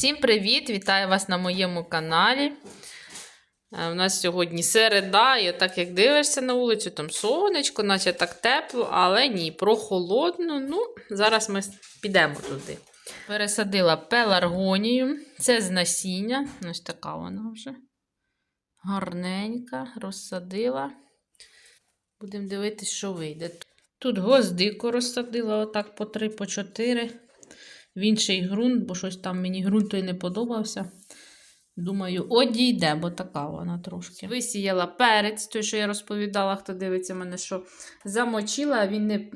Всім привіт! Вітаю вас на моєму каналі. Е, У нас сьогодні середа, і так як дивишся на вулицю, там сонечко, наче так тепло, але ні, прохолодно. Ну, зараз ми підемо туди. Пересадила пеларгонію. Це з насіння. Ось така вона вже. Гарненька, розсадила. Будемо дивитися, що вийде. Тут гвоздику розсадила, отак по 3, по 4 в інший ґрунт, бо щось там мені ґрунт той не подобався. Думаю, одійде, бо така вона трошки. Висіяла перець, той, що я розповідала, хто дивиться мене, що замочила, він не,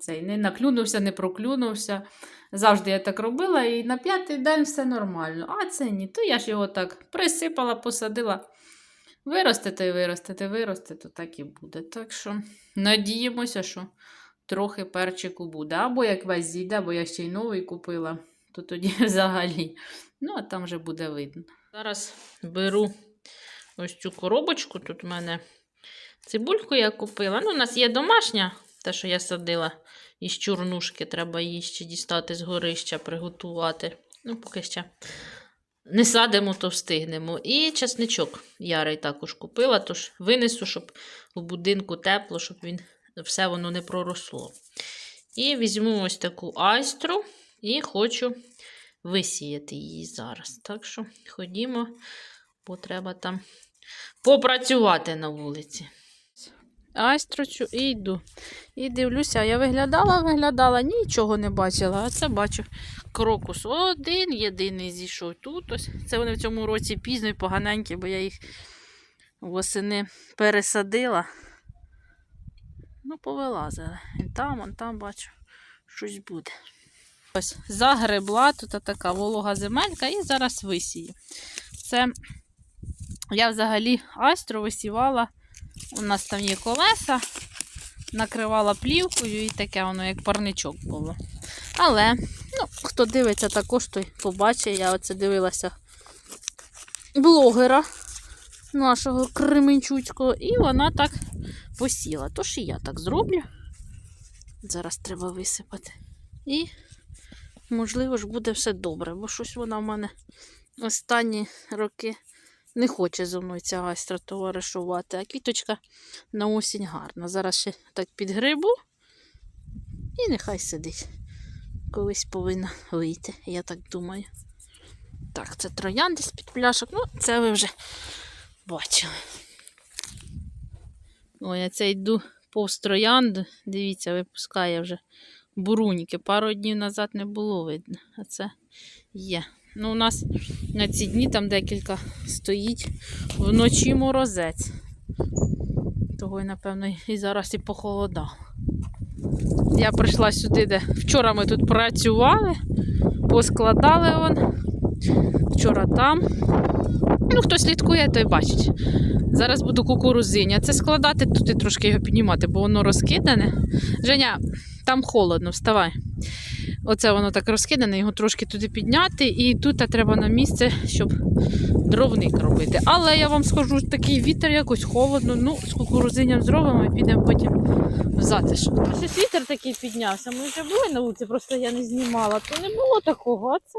цей, не наклюнувся, не проклюнувся. Завжди я так робила, і на п'ятий день все нормально. А це ні. То я ж його так присипала, посадила. Виросте, то й то так і буде. Так що надіємося, що трохи перчику буде. Або як весь зійде, або я ще й новий купила, то тоді взагалі. Ну, а там вже буде видно. Зараз беру ось цю коробочку. Тут в мене цибульку я купила. Ну, у нас є домашня, те, що я садила із чорнушки, треба її ще дістати з горища, приготувати. Ну, поки ще не садимо, то встигнемо. І чесничок ярий також купила, тож винесу, щоб у будинку тепло, щоб він все воно не проросло. І візьму ось таку айстру і хочу висіяти її зараз. Так що ходімо, бо треба там попрацювати на вулиці. Айстрочу і йду. І дивлюся, я виглядала, виглядала, нічого не бачила. А це бачу крокус один, єдиний зійшов тут. Ось. Це вони в цьому році пізно і поганенькі, бо я їх восени пересадила. Ну, повилазили. І там, он там бачу, щось буде. Ось загребла, тут така волога земелька, і зараз висію. Це я взагалі астру висівала. У нас там є колеса, накривала плівкою і таке воно, як парничок було. Але, ну, хто дивиться також, той побачить. Я оце дивилася блогера нашого Кременчуцького, і вона так посіла. Тож і я так зроблю. Зараз треба висипати. І, можливо, ж буде все добре, бо щось вона в мене останні роки не хоче зо мною ця гастра товаришувати, а квіточка на осінь гарна. Зараз ще так підгрибу і нехай сидить. Колись повинна вийти, я так думаю. Так, це троянди з-під пляшок. Ну, це ви вже бачили. Ой, я це йду повз троянду. Дивіться, випускає вже буруньки. Пару днів назад не було видно, а це є. Ну, у нас на ці дні там декілька стоїть вночі морозець. Того, напевно, і зараз і похолодав. Я прийшла сюди, де вчора ми тут працювали, поскладали он. Вчора там. Ну, хто слідкує, той бачить. Зараз буду кукурузиня. Це складати, тут і трошки його піднімати, бо воно розкидане. Женя, там холодно, вставай. Оце воно так розкидане, його трошки туди підняти, і тут треба на місце, щоб дровник робити. Але я вам скажу, такий вітер якось холодно. Ну, з кукурузиням зробимо і підемо потім в затишок. Щось вітер такий піднявся. Ми вже були на вулиці, просто я не знімала, то не було такого. А це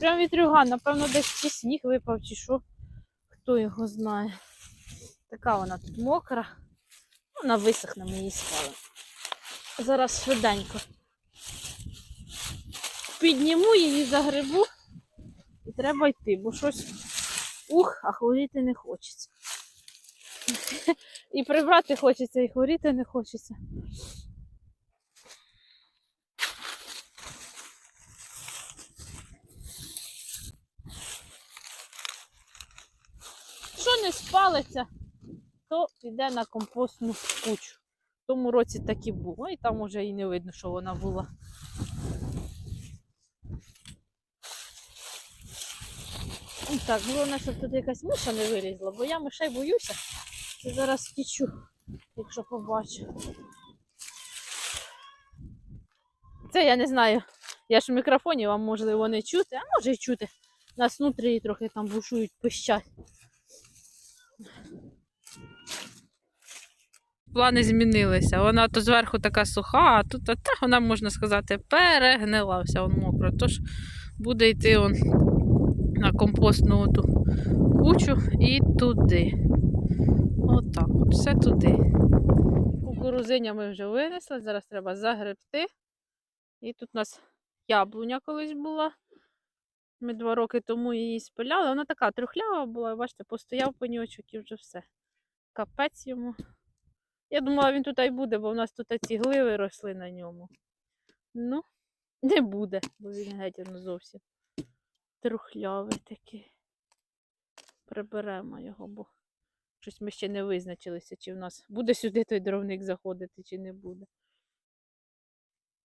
прям вітрюган, напевно, десь чи сніг випав, чи що. Хто його знає. Така вона тут мокра. Вона висохне, ми її. Зараз швиденько підніму її загребу і треба йти, бо щось ух, а хворіти не хочеться. І прибрати хочеться, і хворіти не хочеться. Що не спалиться, то піде на компостну кучу. В тому році так і було, і там уже і не видно, що вона була. Ну, Так, головне, щоб тут якась миша не вилізла, бо я мишей боюся. І зараз втічу, якщо побачу. Це я не знаю. Я ж в мікрофоні вам можливо не чути, а може й чути. Нас внутрі трохи там бушують, пищать. Плани змінилися. Вона то зверху така суха, а тут та, вона, можна сказати, перегнила вся он мокра. Тож буде йти он на компостну ту кучу і туди. Отак, от, все туди. Кукурузиня ми вже винесли, зараз треба загребти. І тут у нас яблуня колись була. Ми два роки тому її спиляли. Вона така трухлява була, бачите, постояв пеньочок і вже все. Капець йому. Я думала, він тут і буде, бо в нас тут ці гливи росли на ньому. Ну, не буде, бо він геть ну, зовсім трухлявий такий. Приберемо його, бо щось ми ще не визначилися, чи в нас буде сюди той дровник заходити, чи не буде.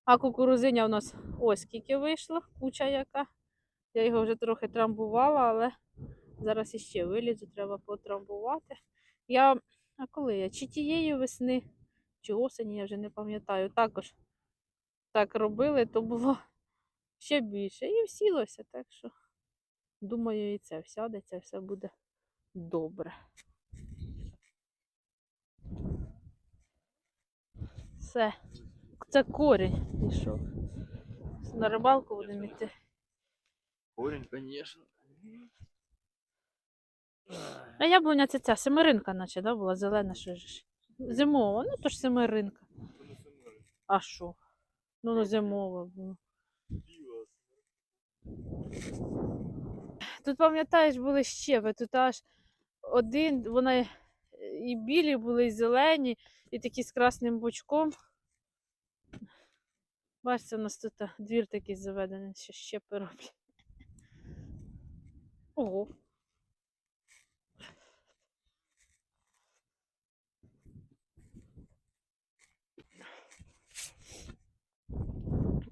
А кукурузиня у нас ось скільки вийшло, куча яка. Я його вже трохи трамбувала, але зараз іще вилізу, треба потрамбувати. Я, а коли я? Чи тієї весни, чи осені, я вже не пам'ятаю. Також так робили, то було ще більше. І всілося, так що думаю, і це всядеться, все буде добре. Все. Це корінь пішов. На рибалку будемо йти. Корень, конечно. А яблуня це ця семеринка, наче, да, була зелена, що ж. Зимова, ну то ж семеринка. А що? Ну, ну зимова була. Тут, пам'ятаєш, були щепи, тут аж один, вона е, і білі були, і зелені, і такі з красним бочком. Бачите, у нас тут двір такий заведений, що щепи роблять. Ого.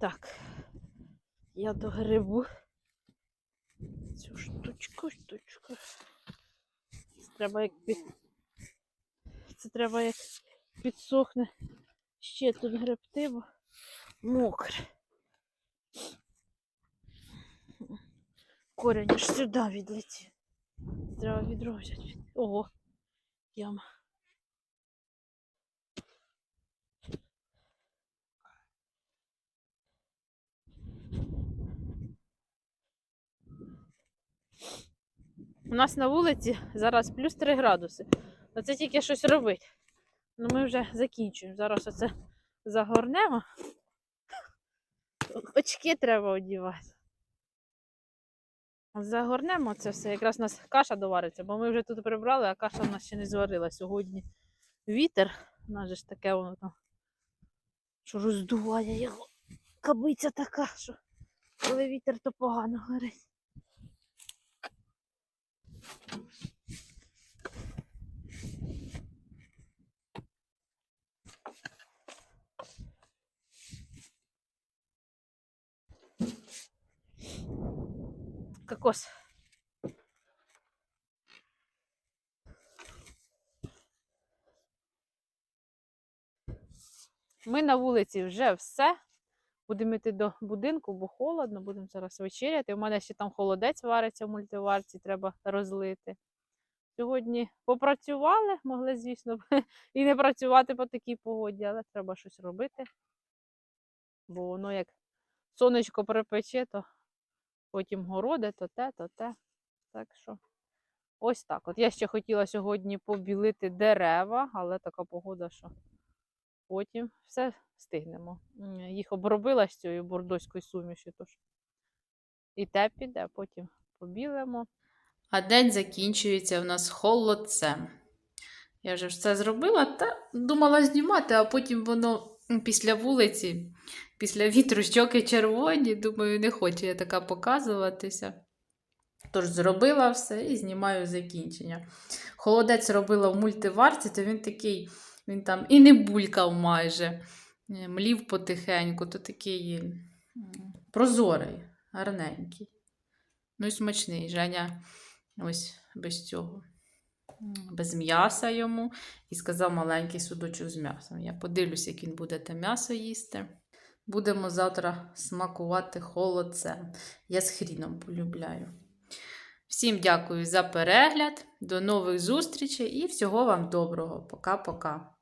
Так, я до грибу цю штучку, штучку. Треба як під... Це треба як підсохне ще тут гребти, бо мокре. Корінь аж сюди відлетів. Треба відро взяти. Ого, яма. У нас на вулиці зараз плюс 3 градуси. Оце тільки щось робить. Ну ми вже закінчуємо. Зараз оце загорнемо. Очки треба одівати. Загорнемо це все. Якраз у нас каша довариться, бо ми вже тут прибрали, а каша в нас ще не зварила сьогодні. Вітер, у нас же ж таке воно там, що роздуває його. Кабиця така, що коли вітер, то погано горить. Кокос. Ми на вулиці вже все. Будемо йти до будинку, бо холодно, будемо зараз вечеряти. У мене ще там холодець вариться в мультиварці, треба розлити. Сьогодні попрацювали, могли, звісно, і не працювати по такій погоді, але треба щось робити. Бо воно як сонечко припече, то потім городи, то те, то те. Так що ось так. От я ще хотіла сьогодні побілити дерева, але така погода, що потім все встигнемо. Їх обробила з цією бордоською сумішю, тож і те піде, потім побілимо. А день закінчується в нас холодцем. Я вже все зробила та думала знімати, а потім воно після вулиці, після вітру щоки червоні. Думаю, не хочу я така показуватися. Тож зробила все і знімаю закінчення. Холодець робила в мультиварці, то він такий, він там і не булькав майже, млів потихеньку, то такий прозорий, гарненький. Ну і смачний. Женя ось без цього. Без м'яса йому. І сказав маленький судочок з м'ясом. Я подивлюся, як він буде те м'ясо їсти. Будемо завтра смакувати холодцем. Я з хріном полюбляю. Всім дякую за перегляд. До нових зустрічей і всього вам доброго. Пока-пока.